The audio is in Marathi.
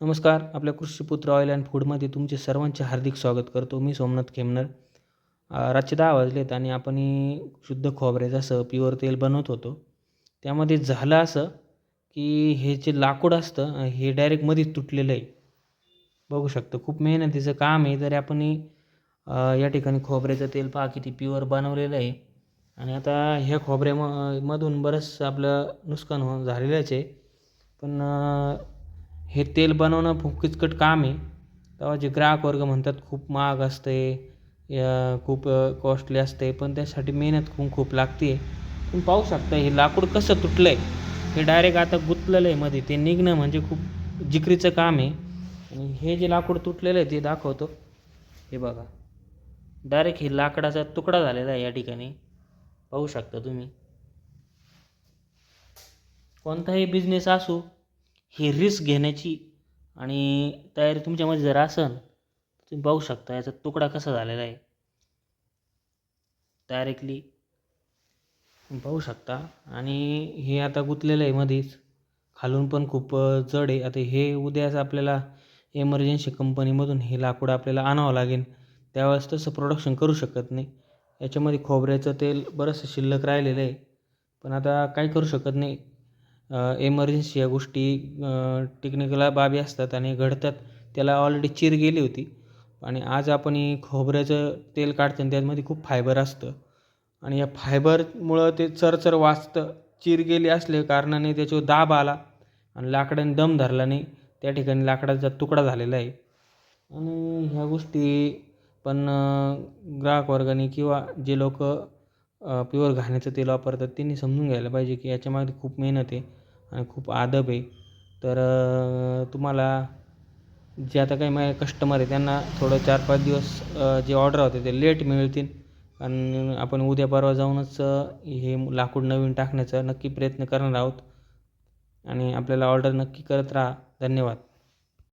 नमस्कार आपल्या कृषीपुत्र ऑइल अँड फूडमध्ये तुमचे सर्वांचे हार्दिक स्वागत करतो. मी सोमनाथ खेमनर. रातचे दहा वाजलेत आणि आपण शुद्ध खोबऱ्याचं जसं प्युअर तेल बनवत होतो. त्यामध्ये झालं असं की हे जे लाकूड असतं हे डायरेक्ट मध्येच तुटलेलं आहे. बघू शकतो खूप मेहनतीचं काम आहे. तरी आपण या ठिकाणी खोबऱ्याचं तेल पहा किती प्युअर बनवलेलं आहे. आणि आता ह्या खोबऱ्या मधून बरंचसं आपलं नुकसान हो झालेलंच आहे. पण हे तेल बनवणं खूप किचकट काम आहे. तेव्हा जे ग्राहक वर्ग म्हणतात खूप महाग असते या खूप कॉस्टली असते पण त्यासाठी मेहनत खूप खूप लागते. तुम्ही पाहू शकता हे लाकूड कसं तुटलं आहे हे डायरेक्ट आता गुंतलेलं आहे मध्ये. ते निघणं म्हणजे खूप जिकरीचं काम आहे. आणि हे जे लाकूड तुटलेलं आहे ते दाखवतो. हे बघा. डायरेक्ट हे लाकडाचा तुकडा झालेला आहे या ठिकाणी. पाहू शकता तुम्ही. कोणताही बिझनेस असू ही रिस्क घेण्याची आणि तयारी तुमच्यामध्ये जर असेल तुम्ही पाहू शकता याचा तुकडा कसा झालेला आहे. डायरेक्टली पाहू शकता. आणि हे आता गुंतलेलं आहे मध्येच खालून पण खूप जड आहे. आता हे उद्याच आपल्याला एमर्जन्सी कंपनीमधून हे लाकूड आपल्याला आणावं लागेल. त्यावेळेस तसं प्रोडक्शन करू शकत नाही. याच्यामध्ये खोबऱ्याचं तेल बरंचसं शिल्लक राहिलेलं आहे. पण आता काही करू शकत नाही. एमर्जन्सी या गोष्टी टेक्निकल बाबी असतात आणि घडतात त्याला ऑलरेडी चीर गेली होती. आणि आज आपण ही खोबऱ्याचं तेल काढतो आणि त्यामध्ये खूप फायबर असतं. आणि या फायबरमुळं ते चरचर वाजतं चीर गेली असल्या कारणाने त्याच्यावर दाब आला आणि लाकडाने दम धरला नाही. त्या ठिकाणी लाकडाचा तुकडा झालेला आहे. आणि ह्या गोष्टी पण ग्राहक वर्गाने किंवा जे लोक प्युअर घाण्याचं तेल वापरतात. त्यांनी समजून घ्यायला पाहिजे की याच्यामध्ये खूप मेहनत आहे आणि खूप आदब आहे. तर तुम्हाला जे आता काही माझे कस्टमर आहे त्यांना थोडं चार पाच दिवस जे ऑर्डर होते ते लेट मिळतील. आणि आपण उद्या परवा जाऊनच हे लाकूड नवीन टाकण्याचा नक्की प्रयत्न करणार आहोत. आणि आपल्याला ऑर्डर नक्की करत राहा. धन्यवाद.